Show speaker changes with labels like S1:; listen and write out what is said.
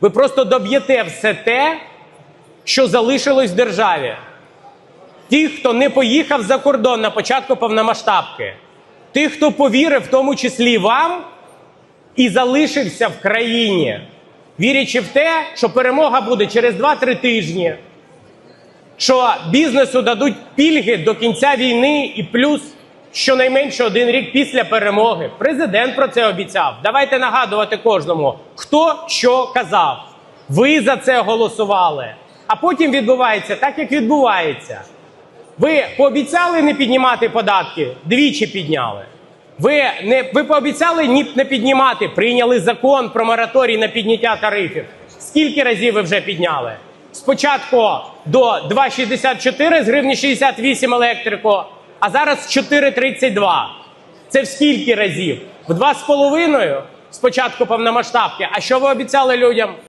S1: Ви просто доб'єте все те, що залишилось в державі. Ті, хто не поїхав за кордон на початку повномасштабки, тих, хто повірив, в тому числі вам, і залишився в країні, вірячи в те, що перемога буде через 2-3 тижні, що бізнесу дадуть пільги до кінця війни і плюс щонайменше один рік після перемоги. Президент про це обіцяв. Давайте нагадувати кожному, хто що казав. Ви за це голосували. А потім відбувається так, як відбувається. Ви пообіцяли не піднімати податки, двічі підняли. Ви не ви пообіцяли ні не піднімати, прийняли закон про мораторій на підняття тарифів. Скільки разів ви вже підняли? Спочатку до 2,64 з гривні 68 електрику, а зараз 4,32. Це в скільки разів? В два з половиною спочатку повномасштабки. А що ви обіцяли людям?